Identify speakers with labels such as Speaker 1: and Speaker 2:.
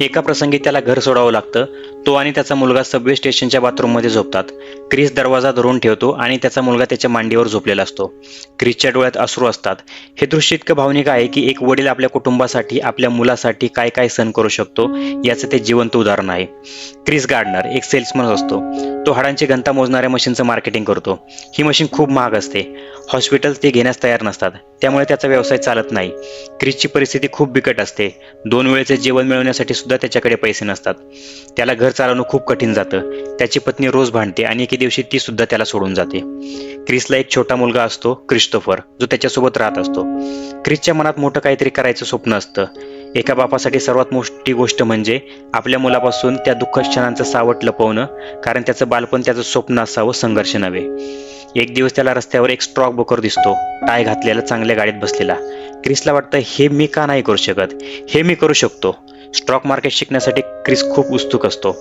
Speaker 1: एका प्रसंगी त्याला घर सोडावं लागतं. तो आणि त्याचा मुलगा सबवे स्टेशनच्या बाथरूममध्ये झोपतात. क्रिस दरवाजा धरून ठेवतो आणि त्याचा मुलगा त्याच्या मांडीवर झोपलेला असतो. क्रिसच्या डोळ्यात अश्रू असतात. हे दृश्य इतकं भावनिक आहे की एक वडील आपल्या कुटुंबासाठी आपल्या मुलासाठी काय काय सण करू शकतो याचं ते जिवंत उदाहरण आहे. क्रिस गार्डनर एक सेल्समन असतो. तो हाडांची घनता मोजणाऱ्या मशीनचं मार्केटिंग करतो. ही मशीन खूप महाग असते. हॉस्पिटल्स ते घेण्यास तयार नसतात. त्यामुळे त्याचा व्यवसाय चालत नाही. क्रिसची परिस्थिती खूप बिकट असते. दोन वेळेचे जेवण मिळवण्यासाठी सुद्धा त्याच्याकडे पैसे नसतात. त्याला घर चालवणं खूप कठीण जातं. त्याची पत्नी रोज भांडते आणि एके दिवशी ती सुद्धा त्याला सोडून जाते. क्रिसला एक छोटा मुलगा असतो क्रिस्टोफर जो त्याच्यासोबत राहत असतो. क्रिसच्या मनात मोठं काहीतरी करायचं स्वप्न असतं. एका बापासाठी सर्वात मोठी गोष्ट म्हणजे आपल्या मुलापासून त्या दुःख क्षणांचं सावट लपवणं कारण त्याचं बालपण त्याचं स्वप्न असावं संघर्ष नव्हे. एक दिवस त्याला रस्त्यावर एक स्ट्रॉक बोकर दिसतो टाय घातलेला चांगल्या गाडीत बसलेला. क्रिसला वाटतं हे मी का नाही करू शकत? हे मी करू शकतो? स्टॉक मार्केट शिकण्यासाठी क्रिस खूप उत्सुक असतो.